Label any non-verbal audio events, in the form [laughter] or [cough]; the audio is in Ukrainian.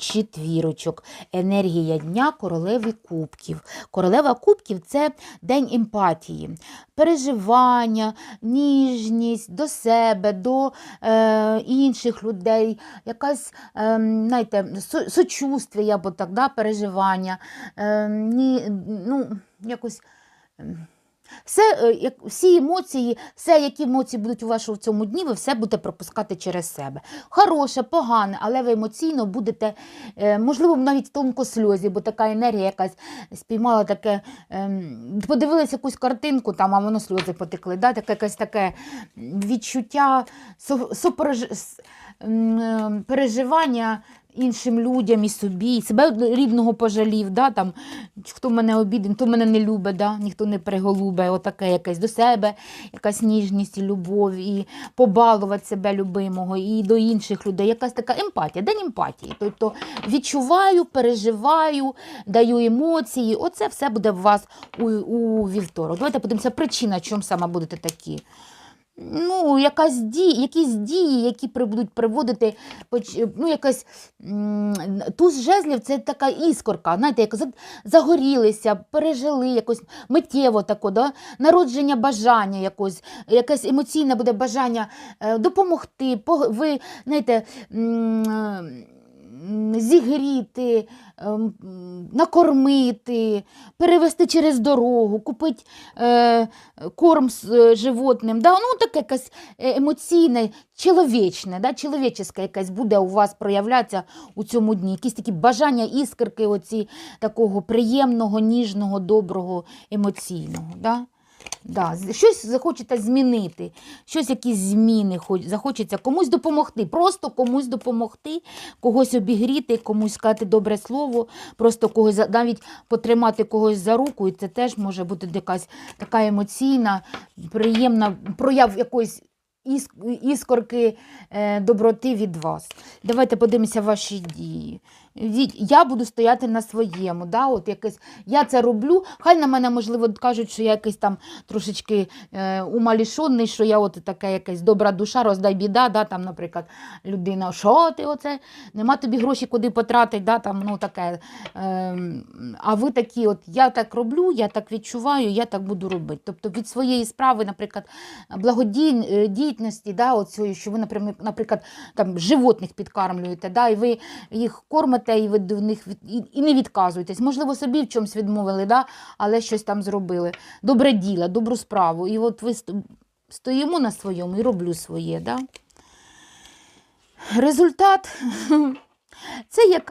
четвірочок. Енергія дня королеви кубків. Королева кубків це день емпатії, переживання, ніжність до себе, до е, інших людей, якась е, знаєте, со- сочувствие, я б так, да, переживання, е, ні, ну, якось. Все, е, всі емоції, все, які емоції будуть у вашому в цьому дні, ви все будете пропускати через себе. Хороше, погане, але ви емоційно будете, е, можливо, навіть в тонкосльозі, бо така енергія якась спіймала таке, ем, подивилась якусь картинку, там, а воно сльози потекли. Да? Таке якесь таке відчуття со, е, переживання іншим людям і собі, себе рідного пожалів, да? там, хто мене обіден, хто мене не любить, да? ніхто не приголубе, отаке якесь до себе, якась ніжність і любов, і побалувати себе любимого, і до інших людей, якась така емпатія, день емпатії. Тобто відчуваю, переживаю, даю емоції. Оце все буде в вас у, у вівторок. Давайте подивимося, причина, чому саме будете такі. Ну, якась дії, якісь дії, які будуть приводити, ну, якась туз жезлів це така іскорка, знаєте, як загорілися, пережили якось миттєво тако, да? народження бажання якось, якесь емоційне буде бажання е, допомогти, ви, знаєте, зігріти, ем, накормити, перевести через дорогу, купити е, корм з е, животним. Да? Ну, таке якесь е, емоційне, чоловічне, да? чоловічеське якесь буде у вас проявлятися у цьому дні. Якісь такі бажання, іскорки оці, такого приємного, ніжного, доброго, емоційного. Да? Да, щось захочете змінити, щось якісь зміни захочеться комусь допомогти, просто комусь допомогти, когось обігріти, комусь сказати добре слово, просто когось навіть потримати когось за руку, і це теж може бути якась така емоційна, приємна прояв якоїсь іскорки е, доброти від вас. Давайте подивимося ваші дії. Я буду стояти на своєму. Да? От якесь, я це роблю. Хай на мене, можливо, кажуть, що я якийсь там трошечки е, умалішонний, що я от така якась добра душа, роздай біда, да? там, наприклад, людина, що ти оце? Нема тобі гроші куди потратити, да? там, ну, таке. Е, а ви такі, от я так роблю, я так відчуваю, я так буду робити. Тобто від своєї справи, наприклад, благодійності, да, оцієї, що ви, наприклад там, животних підкармлюєте, да, і ви їх кормите, і ви до них і, і не відказуєтесь. Можливо, собі в чомусь відмовили, да, але щось там зробили. Добре діло, добру справу. І от ви стоїмо на своєму і роблю своє. Да. Результат [laughs] це як